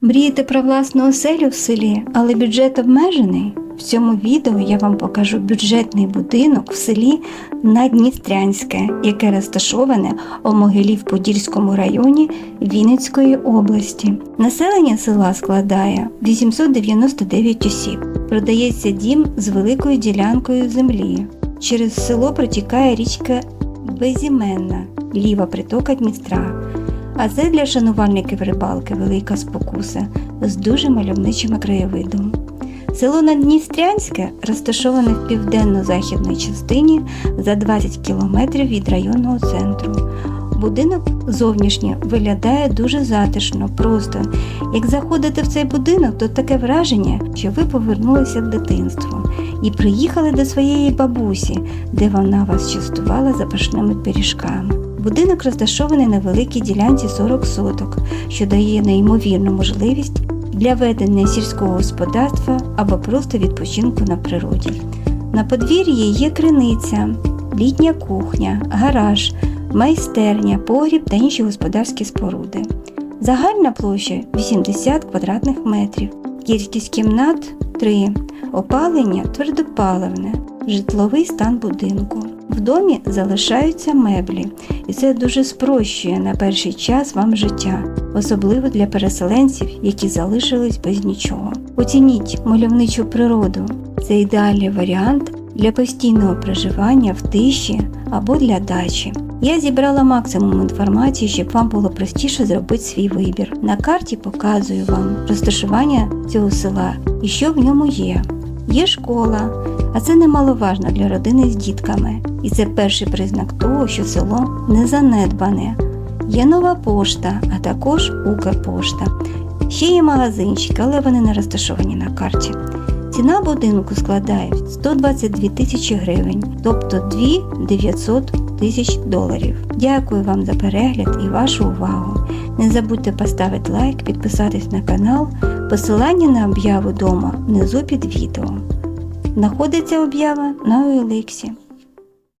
Мрієте про власну оселю в селі, але бюджет обмежений? В цьому відео я вам покажу бюджетний будинок в селі Надністрянське, яке розташоване у Могилів-Подільському районі Вінницької області. Населення села складає 899 осіб. Продається дім з великою ділянкою землі. Через село протікає річка Безіменна, ліва притока Дністра. А це для шанувальників рибалки велика спокуса з дуже мальовничим краєвидом. Село Надністрянське розташоване в південно-західній частині за 20 кілометрів від районного центру. Будинок зовнішньо виглядає дуже затишно, просто. Як заходите в цей будинок, то таке враження, що ви повернулися в дитинство і приїхали до своєї бабусі, де вона вас частувала запашними пиріжками. Будинок розташований на великій ділянці 40 соток, що дає неймовірну можливість для ведення сільського господарства або просто відпочинку на природі. На подвір'ї є криниця, літня кухня, гараж, майстерня, погріб та інші господарські споруди. Загальна площа 80 квадратних метрів, кількість кімнат 3, опалення твердопаливне, житловий стан будинку. В домі залишаються меблі, і це дуже спрощує на перший час вам життя, особливо для переселенців, які залишились без нічого. Оцініть мальовничу природу. Це ідеальний варіант для постійного проживання в тиші або для дачі. Я зібрала максимум інформації, щоб вам було простіше зробити свій вибір. На карті показую вам розташування цього села і що в ньому є. Є школа, а це немаловажно для родини з дітками. І це перший признак того, що село не занедбане. Є нова пошта, а також Укрпошта. Ще є магазинчики, але вони не розташовані на карті. Ціна будинку складає 122 тисячі гривень, тобто 2 900 тисяч доларів. Дякую вам за перегляд і вашу увагу. Не забудьте поставити лайк, підписатись на канал, посилання на об'яву дома внизу під відео. Знаходиться об'ява на OLX.